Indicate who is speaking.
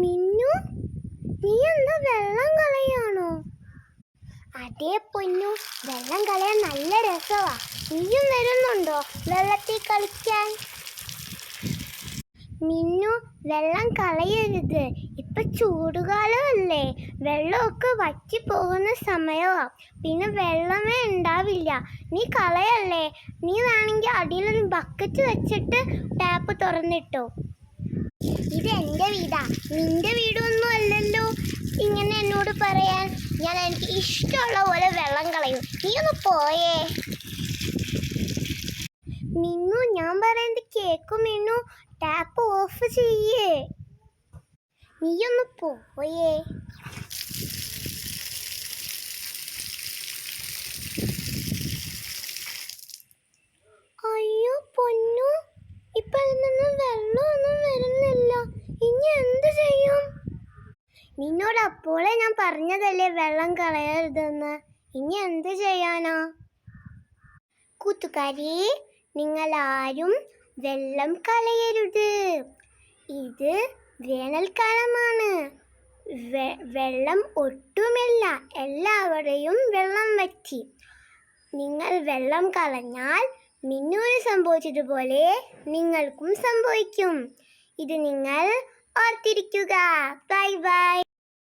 Speaker 1: മിന്നു നീ എന്താ വെള്ളം കളയാണോ? അതേ പൊന്നു വെള്ളം കളയാൻ നല്ല രസമാ നീയും വരുന്നുണ്ടോ വെള്ളത്തിൽ കളിക്കാൻ? മിന്നു വെള്ളം കളയരുത്. ഇപ്പൊ ചൂടുകാലമല്ലേ. വെള്ളമൊക്കെ വറ്റി പോകുന്ന സമയമാ പിന്നെ വെള്ളമേ ഉണ്ടാവില്ല. നീ കളയല്ലേ. നീ വേണമെങ്കിൽ അടിയിലൊരു ബക്കറ്റ് വെച്ചിട്ട് ടാപ്പ് തുറന്നിട്ടോ. നിന്റെ വീടൊന്നും അല്ലല്ലോ. ഇങ്ങനെ എന്നോട് പറയാൻ ഞാൻ എനിക്ക് ഇഷ്ടമുള്ള പോലെ വെള്ളം കളയും. നീ ഒന്ന് പോയേ. മിന്നു ഞാൻ പറയുന്നത് കേക്കും മിന്നു. ടാപ്പ് ഓഫ് ചെയ്യേ. നീ ഒന്ന് പോയേ അയ്യോ പൊന്നു ഇപ്പൊ അതിൽ നിന്ന് വെള്ളമൊന്നും വരുന്നില്ല ഇനി എന്ത് ചെയ്യും നിന്നോട് അപ്പോളെ ഞാൻ പറഞ്ഞതല്ലേ വെള്ളം കളയരുതെന്ന്. ഇനി എന്ത് ചെയ്യാനാ? കൂത്തുകാരി നിങ്ങൾ ആരും വെള്ളം കളയരുത്. ഇത് വേനൽക്കാലമാണ്. വെള്ളം ഒട്ടുമില്ല. എല്ലാവരെയും വെള്ളം വറ്റി. നിങ്ങൾ വെള്ളം കളഞ്ഞാൽ മിന്നൂര് സംഭവിച്ചതുപോലെ നിങ്ങൾക്കും സംഭവിക്കും. ഇത് നിങ്ങൾ ഓർത്തിരിക്കുക. Bye bye.